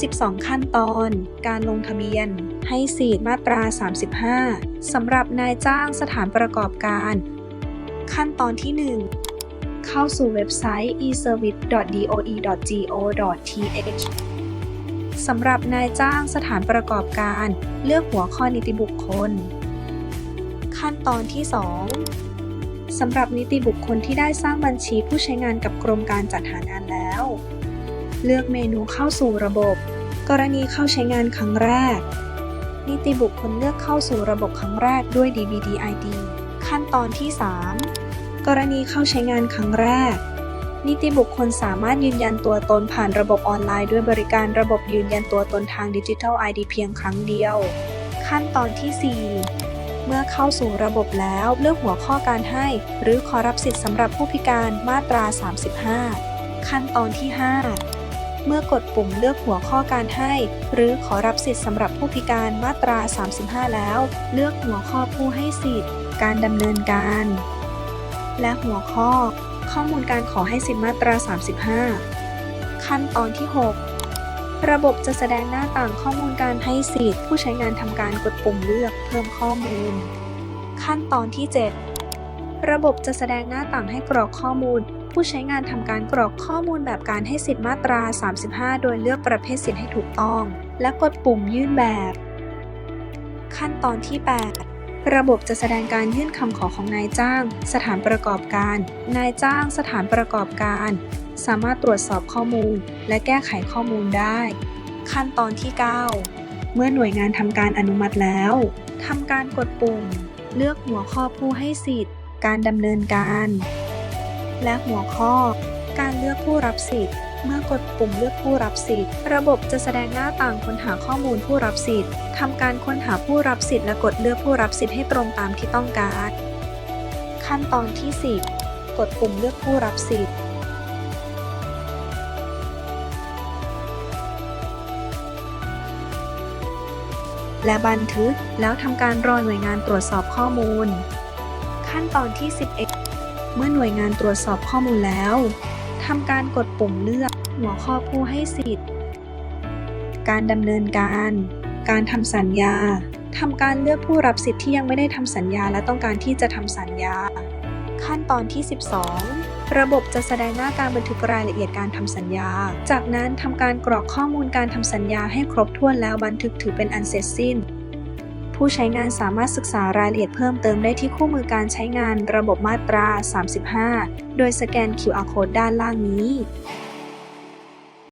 12 ขั้นตอน การลงทะเบียน ให้สิทธิ์มาตรา 35 สำหรับนายจ้างสถานประกอบการ ขั้นตอนที่ 1 เข้าสู่เว็บไซต์ eservice.doe.go.th สำหรับนายจ้างสถานประกอบการ เลือกหัวข้อนิติบุคคล ขั้นตอนที่ 2 สำหรับนิติบุคคลที่ได้สร้างบัญชีผู้ใช้งานกับกรมการจัดหางานแล้ว เลือกเมนูเข้าสู่ระบบ กรณีเข้าใช้งานครั้งแรก นิติบุคคลเลือกเข้าสู่ระบบครั้งแรกด้วย DVD ID ขั้นตอนที่ 3 กรณีเข้าใช้งานครั้งแรก นิติบุคคลสามารถยืนยันตัวตนผ่านระบบออนไลน์ด้วยบริการระบบยืนยันตัวตนทางดิจิทัล ID เพียงครั้งเดียว ขั้นตอนที่ 4เมื่อเข้าสู่ระบบแล้วเลือกหัวข้อการให้ หรือขอรับสิทธิ์สำหรับผู้พิการมาตรา 35 ขั้นตอนที่ 5 เมื่อกดปุ่มเลือกหัวข้อการให้ หรือขอรับสิทธิ์สำหรับผู้พิการมาตรา 35 แล้ว เลือกหัวข้อผู้ให้สิทธิ์ การดำเนินการ และหัวข้อ ข้อมูลการขอให้สิทธิ์มาตรา 35 ขั้นตอนที่ 6 ระบบจะแสดงหน้าต่างข้อมูลการให้สิทธิ์ ผู้ใช้งานทำการกดปุ่มเลือกเพิ่มข้อมูล ขั้นตอนที่ 7 ระบบจะแสดงหน้าต่างให้กรอกข้อมูล ผู้ใช้งานทำการกรอกข้อมูลแบบการให้สิทธิ์มาตรา 35 โดยเลือกประเภทสิทธิ์ให้ถูกต้อง และกดปุ่มยื่นแบบ ขั้นตอนที่ 8ระบบจะแสดงการยื่นคำขอของนายจ้าง สถานประกอบการ นายจ้าง สถานประกอบการ สามารถตรวจสอบข้อมูล และแก้ไขข้อมูลได้ ขั้นตอนที่ 9 เมื่อหน่วยงานทำการอนุมัติแล้วทำการกดปุ่ม เลือกหัวข้อผู้ให้สิทธิ์ การดำเนินการ และหัวข้อ การเลือกผู้รับสิทธิ์ เมื่อกดปุ่มเลือกผู้รับสิทธิ์ ระบบจะแสดงหน้าต่างค้นหาข้อมูลผู้รับสิทธิ์ทำการค้นหาผู้รับสิทธิ์และกดเลือกผู้รับสิทธิ์ให้ตรงตามที่ต้องการ ขั้นตอนที่ 10 กดปุ่มเลือกผู้รับสิทธิ์และบันทึกแล้วทำการรอหน่วยงานตรวจสอบข้อมูล ขั้นตอนที่ 11 เมื่อหน่วยงานตรวจสอบข้อมูลแล้วทำการกดปุ่มเลือกหัวข้อผู้ให้สิทธิ์ การดำเนินการ การทำสัญญาทำการเลือกผู้รับสิทธิ์ที่ยังไม่ได้ทำสัญญาและต้องการที่จะทำสัญญา ขั้นตอนที่ 12 ระบบจะแสดงหน้าการบันทึกรายละเอียดการทำสัญญา จากนั้นทำการกรอกข้อมูลการทำสัญญาให้ครบถ้วนแล้วบันทึกถือเป็นอันเสร็จสิ้น ผู้ใช้งานสามารถศึกษารายละเอียดเพิ่มเติมได้ที่คู่มือการใช้งานระบบมาตรา 35 โดยสแกน QR Code ด้านล่างนี้